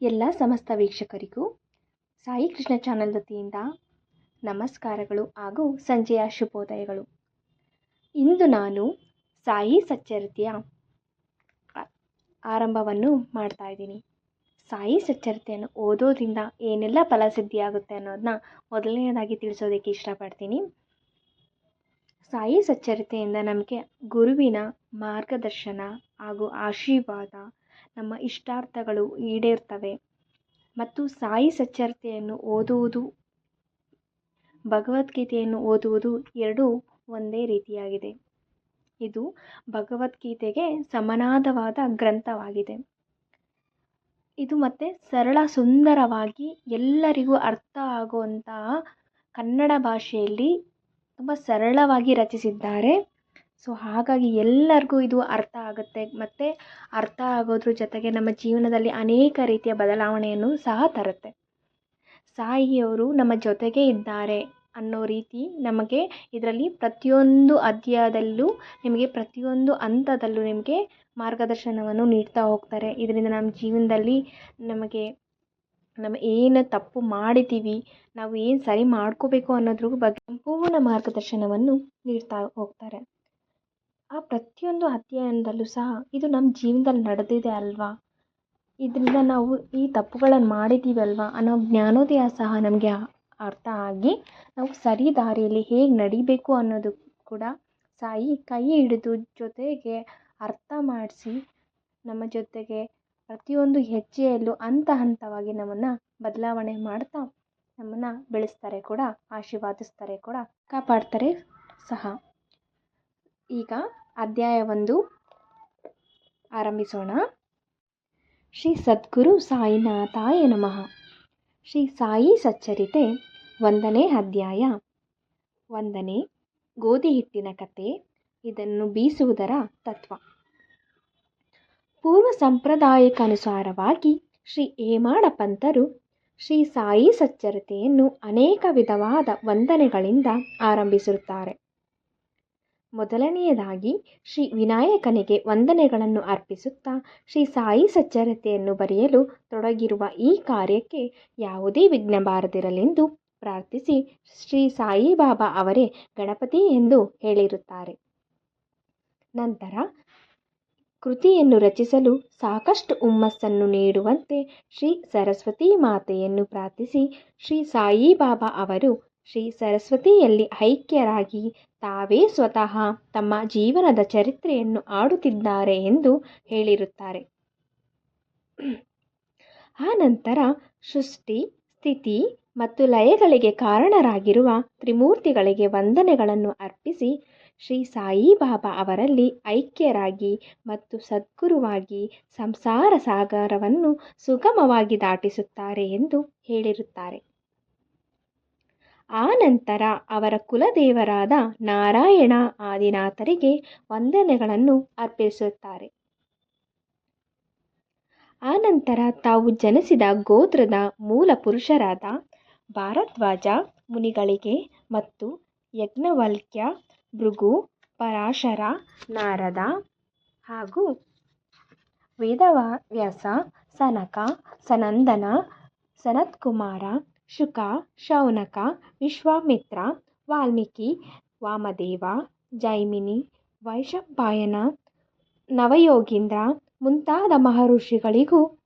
ಎಲ್ಲ ಸಮಸ್ತ ವೀಕ್ಷಕರಿಗೂ ಸಾಯಿ ಕೃಷ್ಣ ಚಾನಲ್ ವತಿಯಿಂದ ನಮಸ್ಕಾರಗಳು ಹಾಗೂ ಸಂಜೆಯ ಶುಭೋದಯಗಳು. ಇಂದು ನಾನು ಸಾಯಿ ಸಚ್ಚರತೆಯ ಆರಂಭವನ್ನು ಮಾಡ್ತಾ ಇದ್ದೀನಿ. ಸಾಯಿ ಸಚ್ಚರತೆಯನ್ನು ಓದೋದ್ರಿಂದ ಏನೆಲ್ಲ ಫಲಸಿದ್ಧಿಯಾಗುತ್ತೆ ಅನ್ನೋದನ್ನ ಮೊದಲನೇದಾಗಿ ತಿಳಿಸೋದಕ್ಕೆ ಇಷ್ಟಪಡ್ತೀನಿ. ಸಾಯಿ ಸಚ್ಚರಿತೆಯಿಂದ ನಮಗೆ ಗುರುವಿನ ಮಾರ್ಗದರ್ಶನ ಹಾಗೂ ಆಶೀರ್ವಾದ ನಮ್ಮ ಇಷ್ಟಾರ್ಥಗಳು ಈಡೇರ್ತವೆ. ಮತ್ತು ಸಾಯಿ ಸಚ್ಚರಿತೆಯನ್ನು ಓದುವುದು, ಭಗವದ್ಗೀತೆಯನ್ನು ಓದುವುದು ಎರಡೂ ಒಂದೇ ರೀತಿಯಾಗಿದೆ. ಇದು ಭಗವದ್ಗೀತೆಗೆ ಸಮನಾದವಾದ ಗ್ರಂಥವಾಗಿದೆ. ಇದು ಮತ್ತೆ ಸರಳ ಸುಂದರವಾಗಿ ಎಲ್ಲರಿಗೂ ಅರ್ಥ ಆಗುವಂತಹ ಕನ್ನಡ ಭಾಷೆಯಲ್ಲಿ ತುಂಬ ಸರಳವಾಗಿ ರಚಿಸಿದ್ದಾರೆ. ಸೊ ಹಾಗಾಗಿ ಎಲ್ಲರಿಗೂ ಇದು ಅರ್ಥ ಆಗುತ್ತೆ. ಮತ್ತು ಅರ್ಥ ಆಗೋದ್ರ ಜೊತೆಗೆ ನಮ್ಮ ಜೀವನದಲ್ಲಿ ಅನೇಕ ರೀತಿಯ ಬದಲಾವಣೆಯನ್ನು ಸಹ ತರುತ್ತೆ. ಸಾಯಿಯವರು ನಮ್ಮ ಜೊತೆಗೆ ಇದ್ದಾರೆ ಅನ್ನೋ ರೀತಿ ನಮಗೆ ಇದರಲ್ಲಿ ಪ್ರತಿಯೊಂದು ಅಧ್ಯಾಯದಲ್ಲೂ, ನಿಮಗೆ ಪ್ರತಿಯೊಂದು ಹಂತದಲ್ಲೂ ನಿಮಗೆ ಮಾರ್ಗದರ್ಶನವನ್ನು ನೀಡ್ತಾ ಹೋಗ್ತಾರೆ. ಇದರಿಂದ ನಮ್ಮ ಜೀವನದಲ್ಲಿ ನಮಗೆ ನಮ್ಮ ಏನು ತಪ್ಪು ಮಾಡಿದ್ದೀವಿ, ನಾವು ಏನು ಸರಿ ಮಾಡ್ಕೋಬೇಕು ಅನ್ನೋದ್ರ ಬಗ್ಗೆ ಸಂಪೂರ್ಣ ಮಾರ್ಗದರ್ಶನವನ್ನು ನೀಡ್ತಾ ಹೋಗ್ತಾರೆ. ಆ ಪ್ರತಿಯೊಂದು ಅಧ್ಯಯನದಲ್ಲೂ ಸಹ ಇದು ನಮ್ಮ ಜೀವನದಲ್ಲಿ ನಡೆದಿದೆ ಅಲ್ವಾ? ಇದರಿಂದ ನಾವು ಈ ತಪ್ಪುಗಳನ್ನು ಮಾಡಿದ್ದೀವಲ್ವಾ ಅನ್ನೋ ಜ್ಞಾನೋದಯ ಸಹ ನಮಗೆ ಅರ್ಥ ಆಗಿ ನಾವು ಸರಿ ದಾರಿಯಲ್ಲಿ ಹೇಗೆ ನಡಿಬೇಕು ಅನ್ನೋದು ಕೂಡ ಸಾಯಿ ಕೈ ಹಿಡಿದು ಜೊತೆಗೆ ಅರ್ಥ ಮಾಡಿಸಿ ನಮ್ಮ ಜೊತೆಗೆ ಪ್ರತಿಯೊಂದು ಹೆಜ್ಜೆಯಲ್ಲೂ ಹಂತ ಹಂತವಾಗಿ ನಮ್ಮನ್ನು ಬದಲಾವಣೆ ಮಾಡ್ತಾ ನಮ್ಮನ್ನು ಬೆಳೆಸ್ತಾರೆ ಕೂಡ, ಆಶೀರ್ವಾದಿಸ್ತಾರೆ ಕೂಡ, ಕಾಪಾಡ್ತಾರೆ ಸಹ. ಈಗ ಅಧ್ಯಾಯ ಒಂದು. ಆರಂಭಿಸೋಣ. ಶ್ರೀ ಸದ್ಗುರು ಸಾಯಿನಾಥಾಯ ನಮಃ. ಶ್ರೀ ಸಾಯಿ ಸಚ್ಚರಿತೆ ಒಂದನೇ ಅಧ್ಯಾಯ. ಒಂದನೇ ಗೋಧಿ ಹಿಟ್ಟಿನ ಕತೆ ಇದನ್ನು ಬೀಸುವುದರ ತತ್ವ. ಪೂರ್ವ ಸಂಪ್ರದಾಯಕ್ಕನುಸಾರವಾಗಿ ಶ್ರೀ ಹೇಮಾಡ ಪಂಥರು ಶ್ರೀ ಸಾಯಿ ಸಚ್ಚರಿತೆಯನ್ನು ಅನೇಕ ವಿಧವಾದ ವಂದನೆಗಳಿಂದ ಆರಂಭಿಸಿರುತ್ತಾರೆ. ಮೊದಲನೆಯದಾಗಿ ಶ್ರೀ ವಿನಾಯಕನಿಗೆ ವಂದನೆಗಳನ್ನು ಅರ್ಪಿಸುತ್ತಾ ಶ್ರೀ ಸಾಯಿ ಸಚ್ಚರತೆಯನ್ನು ಬರೆಯಲು ತೊಡಗಿರುವ ಈ ಕಾರ್ಯಕ್ಕೆ ಯಾವುದೇ ವಿಘ್ನ ಬಾರದಿರಲೆಂದು ಪ್ರಾರ್ಥಿಸಿ ಶ್ರೀ ಸಾಯಿಬಾಬಾ ಅವರೇ ಗಣಪತಿ ಎಂದು ಹೇಳಿರುತ್ತಾರೆ. ನಂತರ ಕೃತಿಯನ್ನು ರಚಿಸಲು ಸಾಕಷ್ಟು ಹುಮ್ಮಸ್ಸನ್ನು ನೀಡುವಂತೆ ಶ್ರೀ ಸರಸ್ವತಿ ಮಾತೆಯನ್ನು ಪ್ರಾರ್ಥಿಸಿ ಶ್ರೀ ಸಾಯಿಬಾಬಾ ಅವರು ಶ್ರೀ ಸರಸ್ವತಿಯಲ್ಲಿ ಐಕ್ಯರಾಗಿ ತಾವೇ ಸ್ವತಃ ತಮ್ಮ ಜೀವನದ ಚರಿತ್ರೆಯನ್ನು ಆಡುತ್ತಿದ್ದಾರೆ ಎಂದು ಹೇಳಿರುತ್ತಾರೆ. ಆನಂತರ ಸೃಷ್ಟಿ, ಸ್ಥಿತಿ ಮತ್ತು ಲಯಗಳಿಗೆ ಕಾರಣರಾಗಿರುವ ತ್ರಿಮೂರ್ತಿಗಳಿಗೆ ವಂದನೆಗಳನ್ನು ಅರ್ಪಿಸಿ ಶ್ರೀ ಸಾಯಿಬಾಬಾ ಅವರಲ್ಲಿ ಐಕ್ಯರಾಗಿ ಮತ್ತು ಸದ್ಗುರುವಾಗಿ ಸಂಸಾರ ಸಾಗರವನ್ನು ಸುಗಮವಾಗಿ ದಾಟಿಸುತ್ತಾರೆ ಎಂದು ಹೇಳಿರುತ್ತಾರೆ. ಆನಂತರ ಅವರ ಕುಲದೇವರಾದ ನಾರಾಯಣ ಆದಿನಾಥರಿಗೆ ವಂದನೆಗಳನ್ನು ಅರ್ಪಿಸುತ್ತಾರೆ. ಆನಂತರ ತಾವು ಜನಿಸಿದ ಗೋತ್ರದ ಮೂಲ ಪುರುಷರಾದ ಭಾರದ್ವಾಜ ಮುನಿಗಳಿಗೆ ಮತ್ತು ಯಜ್ಞವಲ್ಕ್ಯ, ಭೃಗು, ಪರಾಶರ, ನಾರದ ಹಾಗೂ ವೇದವ್ಯಾಸ, ಸನಕ, ಸನಂದನ, ಸನತ್ಕುಮಾರ ಶುಕ, ಶೌನಕ, ವಿಶ್ವಾಮಿತ್ರ, ವಾಲ್ಮೀಕಿ, ವಾಮದೇವ, ಜೈಮಿನಿ, ವೈಶಂಪಾಯನ, ನವಯೋಗೀಂದ್ರ ಮುಂತಾದ ಮಹರ್ಷಿಗಳಿಗೂ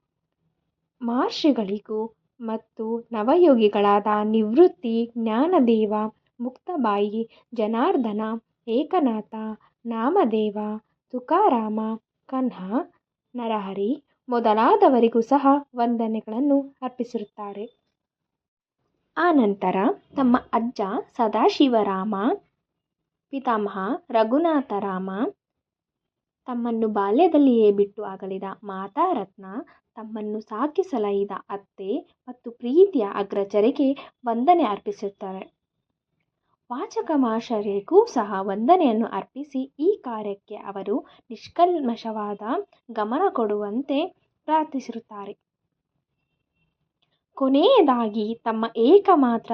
ಮಹರ್ಷಿಗಳಿಗೂ ಮತ್ತು ನವಯೋಗಿಗಳಾದ ನಿವೃತ್ತಿ, ಜ್ಞಾನದೇವ, ಮುಕ್ತಬಾಯಿ, ಜನಾರ್ದನ, ಏಕನಾಥ, ನಾಮದೇವ, ತುಕಾರಾಮ, ಕನ್ಹ, ನರಹರಿ ಮೊದಲಾದವರಿಗೂ ಸಹ ವಂದನೆಗಳನ್ನು ಅರ್ಪಿಸಿರುತ್ತಾರೆ. ಆನಂತರ ತಮ್ಮ ಅಜ್ಜ ಸದಾಶಿವರಾಮ, ಪಿತಾಮಹ ರಘುನಾಥರಾಮ ತಮ್ಮನ್ನು ಬಾಲ್ಯದಲ್ಲಿಯೇ ಬಿಟ್ಟು ಅಗಲಿದ ಮಾತಾರತ್ನ ತಮ್ಮನ್ನು ಸಾಕಿ ಸಲಹಿದ ಅತ್ತೆ ಮತ್ತು ಪ್ರೀತಿಯ ಅಗ್ರಚರಿಗೆ ವಂದನೆ ಅರ್ಪಿಸುತ್ತಾರೆ. ವಾಚಕ ಮಾಷರಿಗೂ ಸಹ ವಂದನೆಯನ್ನು ಅರ್ಪಿಸಿ ಈ ಕಾರ್ಯಕ್ಕೆ ಅವರು ನಿಷ್ಕಲ್ಮಶವಾದ ಗಮನ ಕೊಡುವಂತೆ ಪ್ರಾರ್ಥಿಸಿರುತ್ತಾರೆ. ಕೊನೆಯದಾಗಿ ತಮ್ಮ ಏಕಮಾತ್ರ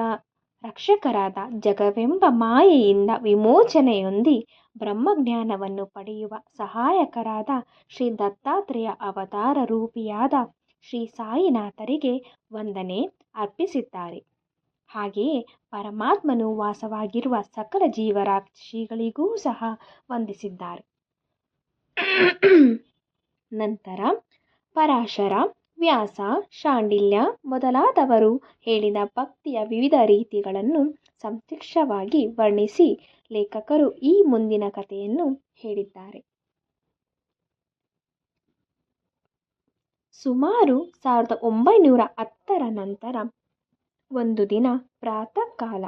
ರಕ್ಷಕರಾದ ಜಗವೆಂಬ ಮಾಯೆಯಿಂದ ವಿಮೋಚನೆಯೊಂದಿ ಬ್ರಹ್ಮಜ್ಞಾನವನ್ನು ಪಡೆಯುವ ಸಹಾಯಕರಾದ ಶ್ರೀ ದತ್ತಾತ್ರೇಯ ಅವತಾರ ರೂಪಿಯಾದ ಶ್ರೀ ಸಾಯಿನಾಥರಿಗೆ ವಂದನೆ ಅರ್ಪಿಸಿದ್ದಾರೆ. ಹಾಗೆಯೇ ಪರಮಾತ್ಮನು ವಾಸವಾಗಿರುವ ಸಕಲ ಜೀವರಾಶಿಗಳಿಗೂ ಸಹ ವಂದಿಸಿದ್ದಾರೆ. ನಂತರ ಪರಾಶರ ವ್ಯಾಸ, ಶಾಂಡಿಲ್ಯ ಮೊದಲಾದವರು ಹೇಳಿದ ಭಕ್ತಿಯ ವಿವಿಧ ರೀತಿಗಳನ್ನು ಸಂಕ್ಷಿಪ್ತವಾಗಿ ವರ್ಣಿಸಿ ಲೇಖಕರು ಈ ಮುಂದಿನ ಕಥೆಯನ್ನು ಹೇಳಿದ್ದಾರೆ. ಸುಮಾರು ಸಾವಿರದ ಒಂಬೈನೂರ ಹತ್ತರ ನಂತರ ಒಂದು ದಿನ ಪ್ರಾತಃ ಕಾಲ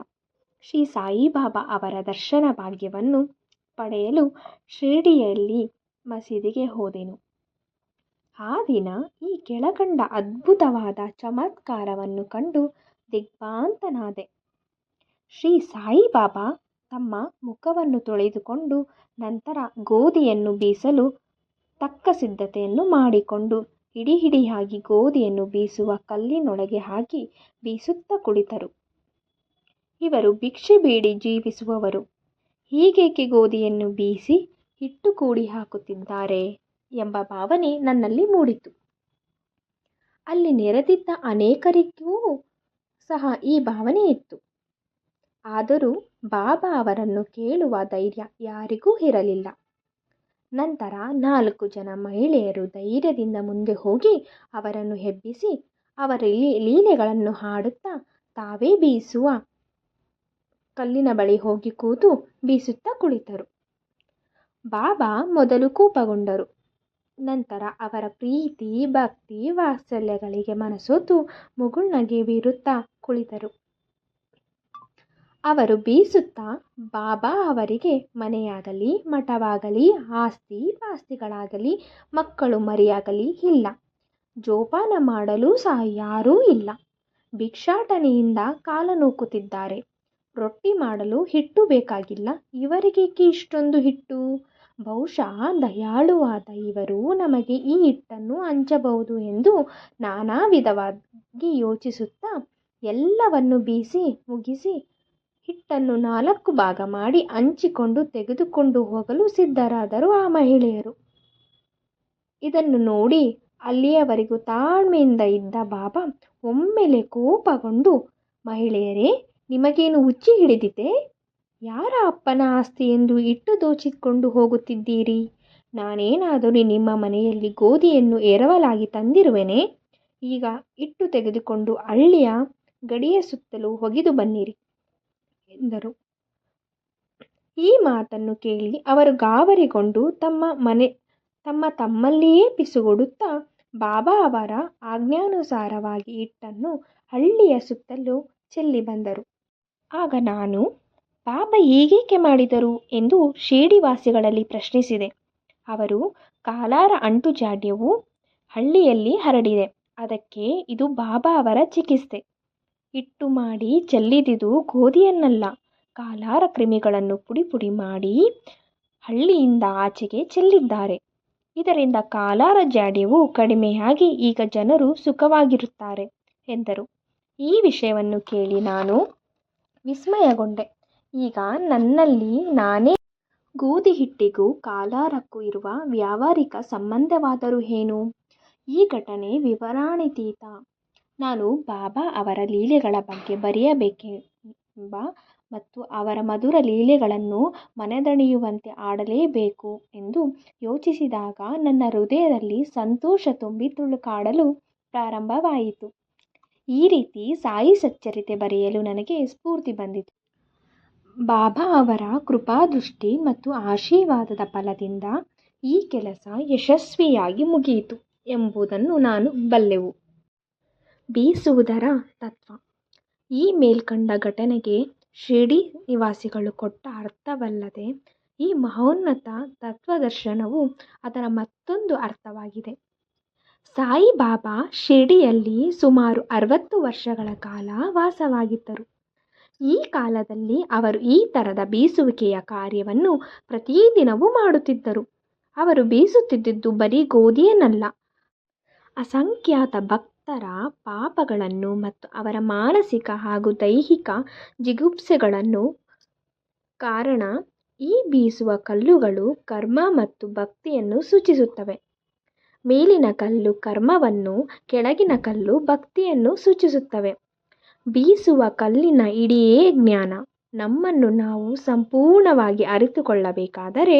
ಶ್ರೀ ಸಾಯಿಬಾಬಾ ಅವರ ದರ್ಶನ ಭಾಗ್ಯವನ್ನು ಪಡೆಯಲು ಶಿರಡಿಯಲ್ಲಿ ಮಸೀದಿಗೆ ಹೋದೆನು. ಆ ದಿನ ಈ ಕೆಳಕಂಡ ಅದ್ಭುತವಾದ ಚಮತ್ಕಾರವನ್ನು ಕಂಡು ದಿಗ್ಭ್ರಾಂತನಾದೆ. ಶ್ರೀ ಸಾಯಿಬಾಬಾ ತಮ್ಮ ಮುಖವನ್ನು ತೊಳೆದುಕೊಂಡು ನಂತರ ಗೋಧಿಯನ್ನು ಬೀಸಲು ತಕ್ಕ ಸಿದ್ಧತೆಯನ್ನು ಮಾಡಿಕೊಂಡು ಹಿಡಿ ಹಿಡಿಯಾಗಿ ಗೋಧಿಯನ್ನು ಬೀಸುವ ಕಲ್ಲಿನೊಳಗೆ ಹಾಕಿ ಬೀಸುತ್ತಾ ಕುಳಿತರು. ಇವರು ಭಿಕ್ಷೆ ಬೇಡಿ ಜೀವಿಸುವವರು. ಹೀಗೇಕೆ ಗೋಧಿಯನ್ನು ಬೀಸಿ ಹಿಟ್ಟು ಕೂಡಿ ಹಾಕುತ್ತಿದ್ದಾರೆ? ಎಂಬ ಭಾವನೆ ನನ್ನಲ್ಲಿ ಮೂಡಿತು. ಅಲ್ಲಿ ನೆರೆದಿದ್ದ ಅನೇಕರಿಗೂ ಸಹ ಈ ಭಾವನೆ ಇತ್ತು. ಆದರೂ ಬಾಬಾ ಅವರನ್ನು ಕೇಳುವ ಧೈರ್ಯ ಯಾರಿಗೂ ಇರಲಿಲ್ಲ. ನಂತರ ನಾಲ್ಕು ಜನ ಮಹಿಳೆಯರು ಧೈರ್ಯದಿಂದ ಮುಂದೆ ಹೋಗಿ ಅವರನ್ನು ಹೆಬ್ಬಿಸಿ ಅವರ ಲೀಲೆಗಳನ್ನು ಹಾಡುತ್ತಾ ತಾವೇ ಬೀಸುವ ಕಲ್ಲಿನ ಬಳಿ ಹೋಗಿ ಕೂತು ಬೀಸುತ್ತಾ ಕುಳಿತರು. ಬಾಬಾ ಮೊದಲು ಕೋಪಗೊಂಡರು. ನಂತರ ಅವರ ಪ್ರೀತಿ, ಭಕ್ತಿ, ವಾತ್ಸಲ್ಯಗಳಿಗೆ ಮನಸೋತು ಮುಗುಳ್ನಗೆ ಬೀರುತ್ತಾ ಕುಳಿತರು. ಅವರು ಬೀಸುತ್ತಾ ಬಾಬಾ ಅವರಿಗೆ ಮನೆಯಾಗಲಿ, ಮಠವಾಗಲಿ, ಆಸ್ತಿ ಪಾಸ್ತಿಗಳಾಗಲಿ, ಮಕ್ಕಳು ಮರಿಯಾಗಲಿ ಇಲ್ಲ. ಜೋಪಾನ ಮಾಡಲು ಸಹ ಯಾರೂ ಇಲ್ಲ. ಭಿಕ್ಷಾಟನೆಯಿಂದ ಕಾಲ ನೂಕುತ್ತಿದ್ದಾರೆ. ರೊಟ್ಟಿ ಮಾಡಲು ಹಿಟ್ಟು ಬೇಕಾಗಿಲ್ಲ. ಇವರಿಗೇಕೆ ಇಷ್ಟೊಂದು ಹಿಟ್ಟು? ಬಹುಶಃ ದಯಾಳುವಾದ ಇವರು ನಮಗೆ ಈ ಹಿಟ್ಟನ್ನು ಹಂಚಬಹುದು ಎಂದು ನಾನಾ ವಿಧವಾಗಿ ಯೋಚಿಸುತ್ತಾ ಎಲ್ಲವನ್ನು ಬೀಸಿ ಮುಗಿಸಿ ಹಿಟ್ಟನ್ನು ನಾಲ್ಕು ಭಾಗ ಮಾಡಿ ಹಂಚಿಕೊಂಡು ತೆಗೆದುಕೊಂಡು ಹೋಗಲು ಸಿದ್ಧರಾದರು ಆ ಮಹಿಳೆಯರು. ಇದನ್ನು ನೋಡಿ ಅಲ್ಲಿಯವರೆಗೂ ತಾಳ್ಮೆಯಿಂದ ಇದ್ದ ಬಾಬಾ ಒಮ್ಮೆಲೆ ಕೋಪಗೊಂಡು, ಮಹಿಳೆಯರೇ, ನಿಮಗೇನು ಹುಚ್ಚಿ ಹಿಡಿದಿದೆ? ಯಾರ ಅಪ್ಪನ ಆಸ್ತಿ ಎಂದು ಇಟ್ಟು ದೋಚಿಕೊಂಡು ಹೋಗುತ್ತಿದ್ದೀರಿ? ನಾನೇನಾದರೂ ನಿಮ್ಮ ಮನೆಯಲ್ಲಿ ಗೋಧಿಯನ್ನು ಎರವಲಾಗಿ ತಂದಿರುವೆನೆ? ಈಗ ಇಟ್ಟು ತೆಗೆದುಕೊಂಡು ಹಳ್ಳಿಯ ಗಡಿಯ ಸುತ್ತಲೂ ಒಗೆದು ಬನ್ನಿರಿ, ಎಂದರು. ಈ ಮಾತನ್ನು ಕೇಳಿ ಅವರು ಗಾಬರಿಗೊಂಡು ತಮ್ಮ ಮನೆ, ತಮ್ಮ ತಮ್ಮಲ್ಲಿಯೇ ಪಿಸುಗುಡುತ್ತಾ ಬಾಬಾ ಅವರ ಆಜ್ಞಾನುಸಾರವಾಗಿ ಹಿಟ್ಟನ್ನು ಹಳ್ಳಿಯ ಸುತ್ತಲೂ ಚೆಲ್ಲಿ ಬಂದರು. ಆಗ ನಾನು ಬಾಬಾ ಹೀಗೇಕೆ ಮಾಡಿದರು ಎಂದು ಶಿರಡಿವಾಸಿಗಳಲ್ಲಿ ಪ್ರಶ್ನಿಸಿದೆ. ಅವರು, ಕಾಲಾರ ಅಂಟು ಜಾಡ್ಯವು ಹಳ್ಳಿಯಲ್ಲಿ ಹರಡಿದೆ. ಅದಕ್ಕೆ ಇದು ಬಾಬಾ ಅವರ ಚಿಕಿತ್ಸೆ. ಹಿಟ್ಟು ಮಾಡಿ ಚೆಲ್ಲಿದಿದು ಗೋಧಿಯನ್ನಲ್ಲ, ಕಾಲಾರ ಕ್ರಿಮಿಗಳನ್ನು ಪುಡಿ ಪುಡಿ ಮಾಡಿ ಹಳ್ಳಿಯಿಂದ ಆಚೆಗೆ ಚೆಲ್ಲಿದ್ದಾರೆ. ಇದರಿಂದ ಕಾಲಾರ ಜಾಡ್ಯವು ಕಡಿಮೆಯಾಗಿ ಈಗ ಜನರು ಸುಖವಾಗಿರುತ್ತಾರೆ, ಎಂದರು. ಈ ವಿಷಯವನ್ನು ಕೇಳಿ ನಾನು ವಿಸ್ಮಯಗೊಂಡೆ. ಈಗ ನನ್ನಲ್ಲಿ ನಾನೇ. ಗೋಧಿ ಹಿಟ್ಟಿಗೂ ಕಾಲಾರಕ್ಕೂ ಇರುವ ವ್ಯಾವಹಾರಿಕ ಸಂಬಂಧವಾದರೂ ಏನು? ಈ ಘಟನೆ ವಿವರಣಾತೀತ. ನಾನು ಬಾಬಾ ಅವರ ಲೀಲೆಗಳ ಬಗ್ಗೆ ಬರೆಯಬೇಕೆಂಬ ಮತ್ತು ಅವರ ಮಧುರ ಲೀಲೆಗಳನ್ನು ಮನದಣಿಯುವಂತೆ ಆಡಲೇಬೇಕು ಎಂದು ಯೋಚಿಸಿದಾಗ ನನ್ನ ಹೃದಯದಲ್ಲಿ ಸಂತೋಷ ತುಂಬಿ ತುಳುಕಾಡಲು ಪ್ರಾರಂಭವಾಯಿತು. ಈ ರೀತಿ ಸಾಯಿ ಸಚ್ಚರಿತೆ ಬರೆಯಲು ನನಗೆ ಸ್ಫೂರ್ತಿ ಬಂದಿತು. ಬಾಬಾ ಅವರ ಕೃಪಾದೃಷ್ಟಿ ಮತ್ತು ಆಶೀರ್ವಾದದ ಫಲದಿಂದ ಈ ಕೆಲಸ ಯಶಸ್ವಿಯಾಗಿ ಮುಗಿಯಿತು ಎಂಬುದನ್ನು ನಾನು ಬಲ್ಲೆವು. ಬೀಸುವುದರ ತತ್ವ. ಈ ಮೇಲ್ಕಂಡ ಘಟನೆಗೆ ಶಿರಡಿ ನಿವಾಸಿಗಳು ಕೊಟ್ಟ ಅರ್ಥವಲ್ಲದೆ ಈ ಮಹೋನ್ನತ ತತ್ವದರ್ಶನವು ಅದರ ಮತ್ತೊಂದು ಅರ್ಥವಾಗಿದೆ. ಸಾಯಿಬಾಬಾ ಶಿರಡಿಯಲ್ಲಿ ಸುಮಾರು ಅರವತ್ತು ವರ್ಷಗಳ ಕಾಲ ವಾಸವಾಗಿದ್ದರು. ಈ ಕಾಲದಲ್ಲಿ ಅವರು ಈ ಥರದ ಬೀಸುವಿಕೆಯ ಕಾರ್ಯವನ್ನು ಪ್ರತಿದಿನವೂ ಮಾಡುತ್ತಿದ್ದರು. ಅವರು ಬೀಸುತ್ತಿದ್ದುದು ಬರೀ ಗೋಧಿಯನ್ನಲ್ಲ ಅಸಂಖ್ಯಾತ ಭಕ್ತರ ಪಾಪಗಳನ್ನು ಮತ್ತು ಅವರ ಮಾನಸಿಕ ಹಾಗೂ ದೈಹಿಕ ಜಿಗುಪ್ಸೆಗಳನ್ನು ಕಾರಣ ಈ ಬೀಸುವ ಕಲ್ಲುಗಳು ಕರ್ಮ ಮತ್ತು ಭಕ್ತಿಯನ್ನು ಸೂಚಿಸುತ್ತವೆ. ಮೇಲಿನ ಕಲ್ಲು ಕರ್ಮವನ್ನು, ಕೆಳಗಿನ ಕಲ್ಲು ಭಕ್ತಿಯನ್ನು ಸೂಚಿಸುತ್ತವೆ. ಬೀಸುವ ಕಲ್ಲಿನ ಇಡಿಯೇ ಜ್ಞಾನ. ನಮ್ಮನ್ನು ನಾವು ಸಂಪೂರ್ಣವಾಗಿ ಅರಿತುಕೊಳ್ಳಬೇಕಾದರೆ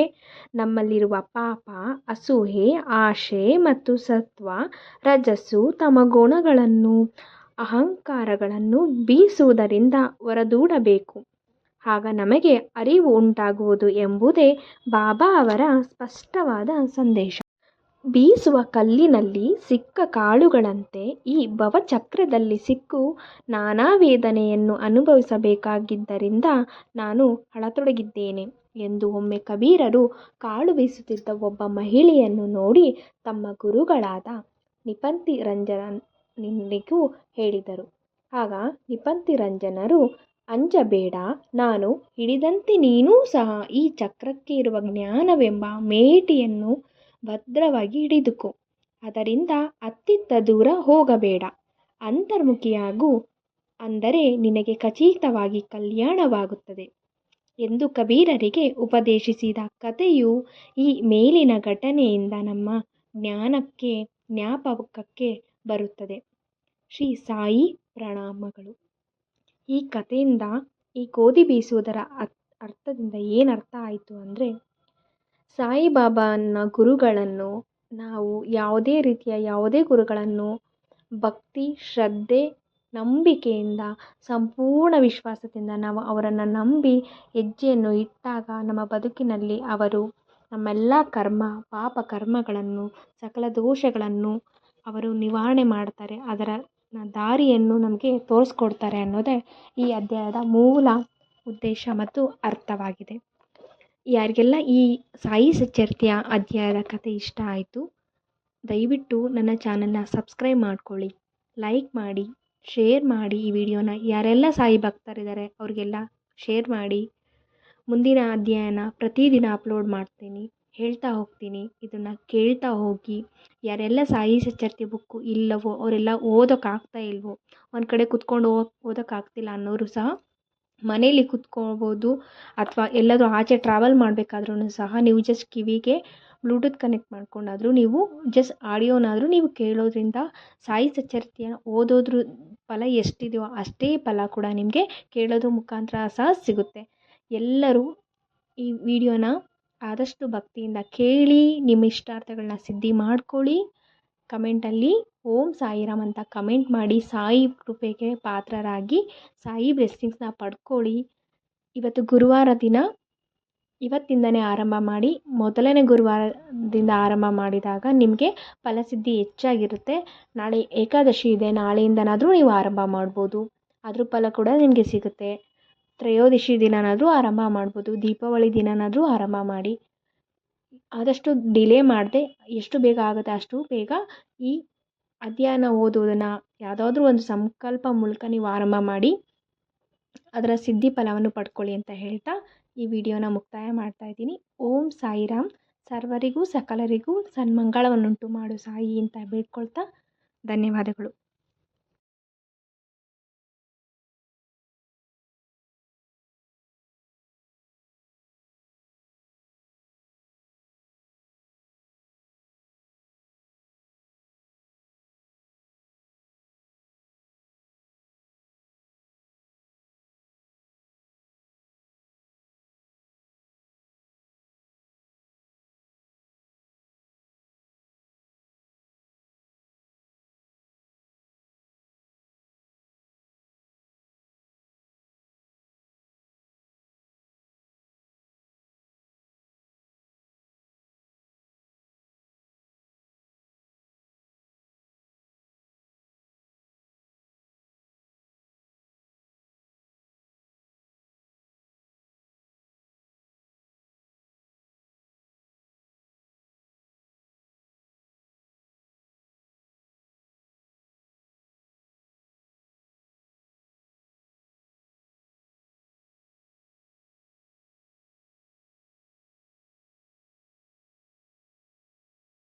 ನಮ್ಮಲ್ಲಿರುವ ಪಾಪ ಅಸೂಹೆ ಆಶೆ ಮತ್ತು ಸತ್ವ, ರಜಸ್ಸು ಗುಣಗಳನ್ನು, ಅಹಂಕಾರಗಳನ್ನು ಬೀಸುವುದರಿಂದ ಹೊರದೂಡಬೇಕು. ಆಗ ನಮಗೆ ಅರಿವು ಉಂಟಾಗುವುದು ಎಂಬುದೇ ಬಾಬಾ ಅವರ ಸ್ಪಷ್ಟವಾದ ಸಂದೇಶ. ಬೀಸುವ ಕಲ್ಲಿನಲ್ಲಿ ಸಿಕ್ಕ ಕಾಳುಗಳಂತೆ ಈ ಭವಚಕ್ರದಲ್ಲಿ ಸಿಕ್ಕು ನಾನಾ ವೇದನೆಯನ್ನು ಅನುಭವಿಸಬೇಕಾಗಿದ್ದರಿಂದ ನಾನು ಅಳತೊಡಗಿದ್ದೇನೆ ಎಂದು ಒಮ್ಮೆ ಕಬೀರರು ಕಾಳು ಬೀಸುತ್ತಿದ್ದ ಒಬ್ಬ ಮಹಿಳೆಯನ್ನು ನೋಡಿ ತಮ್ಮ ಗುರುಗಳಾದ ನಿಪಂತಿ ರಂಜನಿಗೂ ಹೇಳಿದರು. ಆಗ ನಿಪಂತಿ ರಂಜನರು, ಅಂಜಬೇಡ, ನಾನು ಹಿಡಿದಂತೆ ನೀನೂ ಸಹ ಈ ಚಕ್ರಕ್ಕೆ ಇರುವ ಜ್ಞಾನವೆಂಬ ಮೇಟಿಯನ್ನು ಭದ್ರವಾಗಿ ಹಿಡಿದುಕೋ. ಅದರಿಂದ ಅತ್ತಿತ್ತ ದೂರ ಹೋಗಬೇಡ. ಅಂತರ್ಮುಖಿಯಾಗು ಅಂದರೆ ನಿನಗೆ ಖಚಿತವಾಗಿ ಕಲ್ಯಾಣವಾಗುತ್ತದೆ. ಎಂದು ಕಬೀರರಿಗೆ ಉಪದೇಶಿಸಿದ ಕಥೆಯು ಈ ಮೇಲಿನ ಘಟನೆಯಿಂದ ನಮ್ಮ ಜ್ಞಾನಕ್ಕೆ, ಜ್ಞಾಪಕಕ್ಕೆ ಬರುತ್ತದೆ. ಶ್ರೀ ಸಾಯಿ ಪ್ರಣಾಮಗಳು. ಈ ಕಥೆಯಿಂದ ಈ ಗೋಧಿ ಬೀಸುವುದರ ಅರ್ಥದಿಂದ ಏನು ಅರ್ಥ ಆಯಿತು ಅಂದರೆ ಸಾಯಿಬಾಬಾನ ಗುರುಗಳನ್ನು ನಾವು ಯಾವುದೇ ರೀತಿಯ ಯಾವುದೇ ಗುರುಗಳನ್ನು ಭಕ್ತಿ, ಶ್ರದ್ಧೆ, ನಂಬಿಕೆಯಿಂದ, ಸಂಪೂರ್ಣ ವಿಶ್ವಾಸದಿಂದ ನಾವು ಅವರನ್ನು ನಂಬಿ ಹೆಜ್ಜೆಯನ್ನು ಇಟ್ಟಾಗ ನಮ್ಮ ಬದುಕಿನಲ್ಲಿ ಅವರು ನಮ್ಮೆಲ್ಲ ಕರ್ಮ, ಪಾಪ ಕರ್ಮಗಳನ್ನು, ಸಕಲ ದೋಷಗಳನ್ನು ಅವರು ನಿವಾರಣೆ ಮಾಡ್ತಾರೆ. ಅದರ ದಾರಿಯನ್ನು ನಮಗೆ ತೋರಿಸ್ಕೊಡ್ತಾರೆ ಅನ್ನೋದೇ ಈ ಅಧ್ಯಾಯದ ಮೂಲ ಉದ್ದೇಶ ಮತ್ತು ಅರ್ಥವಾಗಿದೆ. ಯಾರಿಗೆಲ್ಲ ಈ ಸಾಯಿ ಸಚ್ಚರಿತೆಯ ಅಧ್ಯಾಯದ ಕಥೆ ಇಷ್ಟ ಆಯಿತು, ದಯವಿಟ್ಟು ನನ್ನ ಚಾನಲ್ನ ಸಬ್ಸ್ಕ್ರೈಬ್ ಮಾಡ್ಕೊಳ್ಳಿ, ಲೈಕ್ ಮಾಡಿ, ಶೇರ್ ಮಾಡಿ ಈ ವಿಡಿಯೋನ. ಯಾರೆಲ್ಲ ಸಾಯಿ ಭಕ್ತರಿದ್ದಾರೆ, ಅವ್ರಿಗೆಲ್ಲ ಶೇರ್ ಮಾಡಿ. ಮುಂದಿನ ಅಧ್ಯಾಯನ ಪ್ರತಿದಿನ ಅಪ್ಲೋಡ್ ಮಾಡ್ತೀನಿ, ಹೇಳ್ತಾ ಹೋಗ್ತೀನಿ, ಇದನ್ನು ಕೇಳ್ತಾ ಹೋಗಿ. ಯಾರೆಲ್ಲ ಸಾಯಿ ಸಚ್ಚರಿತೆ ಬುಕ್ಕು ಇಲ್ಲವೋ, ಅವರೆಲ್ಲ ಓದೋಕ್ಕಾಗ್ತಾ ಇಲ್ವೋ, ಒಂದು ಕಡೆ ಕುತ್ಕೊಂಡು ಓದೋಕ್ಕಾಗ್ತಿಲ್ಲ ಅನ್ನೋರು ಸಹ ಮನೇಲಿ ಕುತ್ಕೋಬೋದು ಅಥವಾ ಎಲ್ಲಾದರೂ ಆಚೆ ಟ್ರಾವೆಲ್ ಮಾಡಬೇಕಾದ್ರೂ ಸಹ ನೀವು ಜಸ್ಟ್ ಕಿವಿಗೆ ಬ್ಲೂಟೂತ್ ಕನೆಕ್ಟ್ ಮಾಡ್ಕೊಂಡಾದರೂ ನೀವು ಜಸ್ಟ್ ಆಡಿಯೋನಾದರೂ ನೀವು ಕೇಳೋದ್ರಿಂದ ಸಾಯಿ ಸಚ್ಚರಿತೆಯ ಓದೋದ್ರ ಫಲ ಎಷ್ಟಿದೆಯೋ ಅಷ್ಟೇ ಫಲ ಕೂಡ ನಿಮಗೆ ಕೇಳೋದ್ರ ಮುಖಾಂತರ ಸಹ ಸಿಗುತ್ತೆ. ಎಲ್ಲರೂ ಈ ವಿಡಿಯೋನ ಆದಷ್ಟು ಭಕ್ತಿಯಿಂದ ಕೇಳಿ ನಿಮ್ಮ ಇಷ್ಟಾರ್ಥಗಳನ್ನ ಸಿದ್ಧಿ ಮಾಡ್ಕೊಳ್ಳಿ. ಕಮೆಂಟಲ್ಲಿ ಓಂ ಸಾಯಿರಾಮ್ ಅಂತ ಕಮೆಂಟ್ ಮಾಡಿ ಸಾಯಿ ಕೃಪೆಗೆ ಪಾತ್ರರಾಗಿ, ಸಾಯಿ ಬ್ಲೆಸ್ಸಿಂಗ್ಸ್ನ ಪಡ್ಕೊಳ್ಳಿ. ಇವತ್ತು ಗುರುವಾರ ದಿನ ಇವತ್ತಿಂದನೇ ಆರಂಭ ಮಾಡಿ, ಮೊದಲನೇ ಗುರುವಾರದಿಂದ ಆರಂಭ ಮಾಡಿದಾಗ ನಿಮಗೆ ಫಲಸಿದ್ಧಿ ಹೆಚ್ಚಾಗಿರುತ್ತೆ. ನಾಳೆ ಏಕಾದಶಿ ಇದೆ, ನಾಳೆಯಿಂದನಾದರೂ ನೀವು ಆರಂಭ ಮಾಡ್ಬೋದು. ಅದ್ರ ಫಲ ಕೂಡ ನಿಮಗೆ ಸಿಗುತ್ತೆ. ತ್ರಯೋದಶಿ ದಿನನಾದರೂ ಆರಂಭ ಮಾಡ್ಬೋದು, ದೀಪಾವಳಿ ದಿನನಾದರೂ ಆರಂಭ ಮಾಡಿ. ಆದಷ್ಟು ಡಿಲೇ ಮಾಡದೆ, ಎಷ್ಟು ಬೇಗ ಆಗುತ್ತೆ ಅಷ್ಟು ಬೇಗ ಈ ಅಧ್ಯಯನ ಓದುವುದನ್ನು ಯಾವುದಾದ್ರೂ ಒಂದು ಸಂಕಲ್ಪ ಮೂಲಕ ನೀವು ಆರಂಭ ಮಾಡಿ, ಅದರ ಸಿದ್ಧಿ ಫಲವನ್ನು ಪಡ್ಕೊಳ್ಳಿ ಅಂತ ಹೇಳ್ತಾ ಈ ವಿಡಿಯೋನ ಮುಕ್ತಾಯ ಮಾಡ್ತಾ ಇದ್ದೀನಿ. ಓಂ ಸಾಯಿರಾಮ್. ಸರ್ವರಿಗೂ ಸಕಲರಿಗೂ ಸನ್ಮಂಗಳವನ್ನುಂಟು ಮಾಡು ಸಾಯಿ ಅಂತ ಬೇಡ್ಕೊಳ್ತಾ ಧನ್ಯವಾದಗಳು.